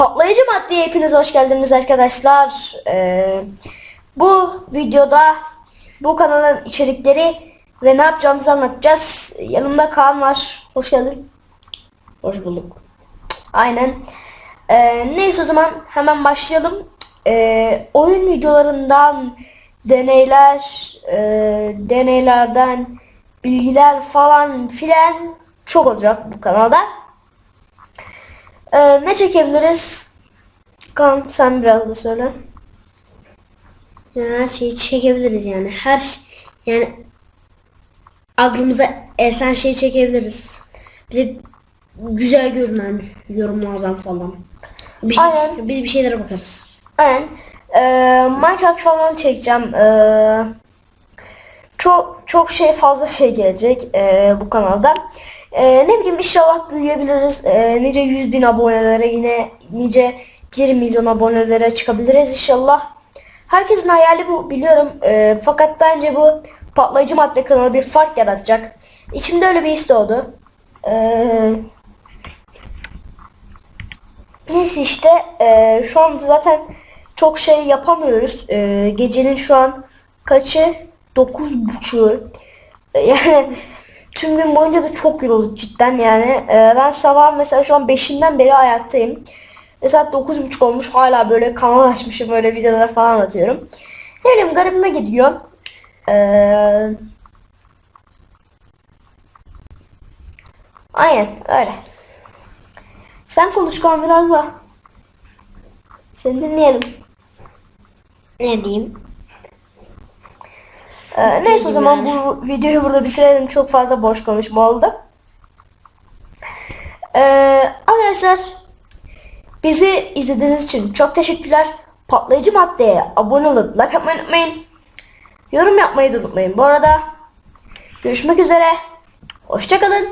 Patlayıcı maddeye hepiniz hoş geldiniz arkadaşlar. Ee, bu videoda bu kanalın içerikleri ve ne yapacağımızı anlatacağız. Yanımda Kaan var. Hoş geldin. Hoş bulduk. Aynen. Ee, neyse o zaman hemen başlayalım. Ee, oyun videolarından deneyler, e, deneylerden bilgiler falan filan çok olacak bu kanalda. Ee, ne çekebiliriz? Kan sen biraz da söyle. Yani her şeyi çekebiliriz yani. Her yani aklımıza esen şeyi çekebiliriz. Bize güzel görünen yorumlardan falan. Biz, Aynen. biz bir şeylere bakarız. Aynen. Ee, Minecraft falan çekeceğim. Ee, çok çok şey fazla şey gelecek ee, bu kanalda. Ee, ne bileyim inşallah büyüyebiliriz. Ee, nice 100 bin abonelere yine nice 1 milyon abonelere çıkabiliriz inşallah. Herkesin hayali bu biliyorum. Ee, fakat bence bu patlayıcı madde kanalı bir fark yaratacak. İçimde öyle bir his doğdu. Ee, Neyse işte eee, şu anda zaten çok şey yapamıyoruz. Eee, gecenin şu an kaçı? Dokuz buçuğu. E, Yani tüm gün boyunca da çok yorulduk cidden yani. Eee, ben sabah mesela şu an beşinden beri ayaktayım. Ve saat dokuz buçuk olmuş hala böyle kanal açmışım böyle videolar falan atıyorum. Ne bileyim garibime gidiyor. Eee aynen öyle. Sen konuş Kaan biraz da. Seni dinleyelim. Ne diyeyim? Ee, neyse o zaman bu videoyu burada bitirelim. Çok fazla boş konuşma oldu. Ee, arkadaşlar bizi izlediğiniz için çok teşekkürler. Patlayıcı maddeye abone olup like atmayı unutmayın. Yorum yapmayı da unutmayın. Bu arada görüşmek üzere. Hoşçakalın.